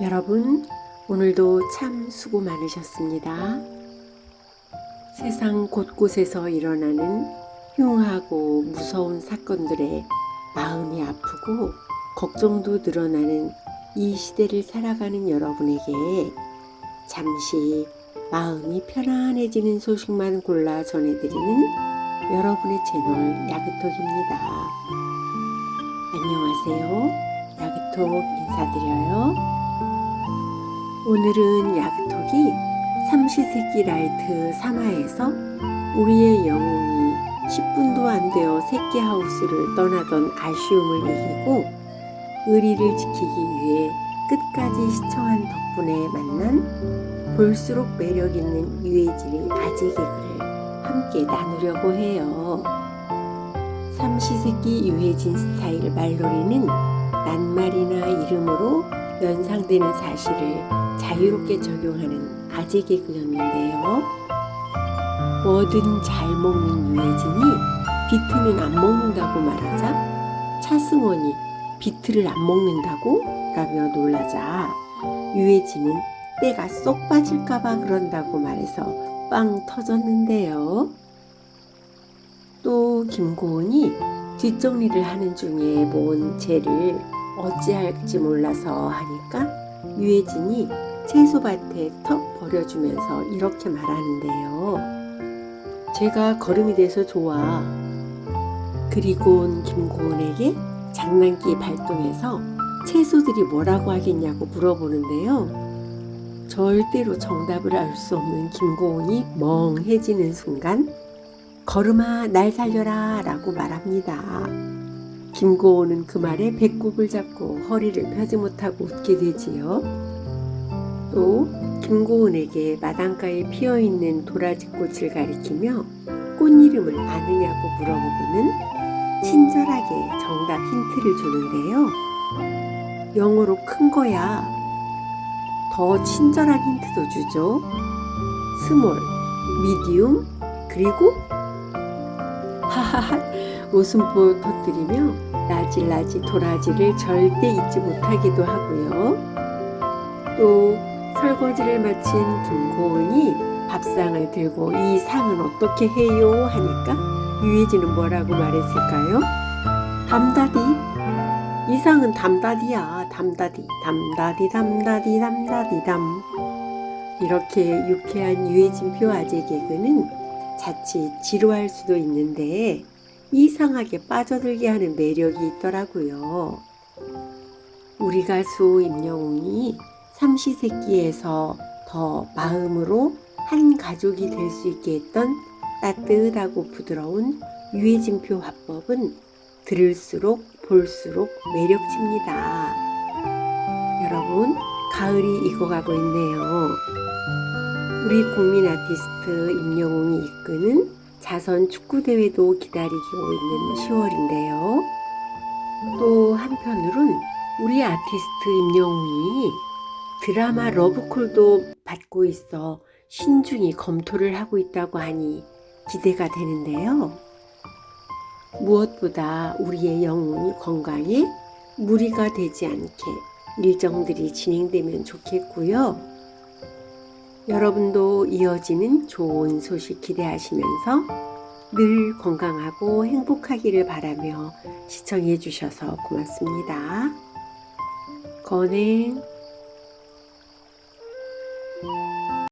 여러분, 오늘도 참 수고 많으셨습니다. 세상 곳곳에서 일어나는 흉하고 무서운 사건들에 마음이 아프고 걱정도 늘어나는 이 시대를 살아가는 여러분에게 잠시 마음이 편안해지는 소식만 골라 전해드리는 여러분의 채널 야그톡입니다. 안녕하세요. 야그톡 인사드려요. 오늘은 야그톡이 삼시세끼 라이트 3화에서 우리의 영웅이 10분도 안 되어 새끼 하우스를 떠나던 아쉬움을 이기고 의리를 지키기 위해 끝까지 시청한 덕분에 만난 볼수록 매력 있는 유해진의 아재 개그를 함께 나누려고 해요. 삼시세끼 유해진 스타일 말놀이는 낱말이나 이름으로 연상되는 사실을 자유롭게 적용하는 아재 개그였는데요. 뭐든 잘 먹는 유해진이 비트는 안 먹는다고 말하자 차승원이 비트를 안 먹는다고? 라며 놀라자 유해진은 때가 쏙 빠질까봐 그런다고 말해서 빵 터졌는데요. 또 김고은이 뒷정리를 하는 중에 모은 재를 어찌할지 몰라서 하니까 유해진이 채소밭에 턱 버려주면서 이렇게 말하는데요. 제가 거름이 돼서 좋아. 그리고 온 김고은에게 장난기 발동해서 채소들이 뭐라고 하겠냐고 물어보는데요. 절대로 정답을 알 수 없는 김고은이 멍해지는 순간 걸음아 날 살려라 라고 말합니다. 김고은은 그 말에 배꼽을 잡고 허리를 펴지 못하고 웃게 되지요. 또 김고은에게 마당가에 피어 있는 도라지 꽃을 가리키며 꽃 이름을 아느냐고 물어보고는 친절하게 정답 힌트를 주는데요. 영어로 큰 거야. 더 친절한 힌트도 주죠. 스몰, 미디움, 그리고 하하하 웃음보 터뜨리며 라지라지 도라지를 절대 잊지 못하기도 하고요. 또 설거지를 마친 김고은이 밥상을 들고 이 상은 어떻게 해요 하니까 유해진은 뭐라고 말했을까요? 담다디 이 상은 담다디야 담다디 담다디 담다디 담다디 담 이렇게 유쾌한 유해진표 아재 개그는 자칫 지루할 수도 있는데 이상하게 빠져들게 하는 매력이 있더라고요. 우리 가수 임영웅이 삼시세끼에서 더 마음으로 한 가족이 될 수 있게 했던 따뜻하고 부드러운 유해진표 화법은 들을수록 볼수록 매력집니다. 여러분, 가을이 익어가고 있네요. 우리 국민 아티스트 임영웅이 이끄는 자선 축구대회도 기다리고 있는 10월인데요. 또 한편으론 우리 아티스트 임영웅이 드라마 러브콜도 받고 있어 신중히 검토를 하고 있다고 하니 기대가 되는데요. 무엇보다 우리의 영웅이 건강에 무리가 되지 않게 일정들이 진행되면 좋겠고요. 여러분도 이어지는 좋은 소식 기대하시면서 늘 건강하고 행복하기를 바라며 시청해 주셔서 고맙습니다. 건행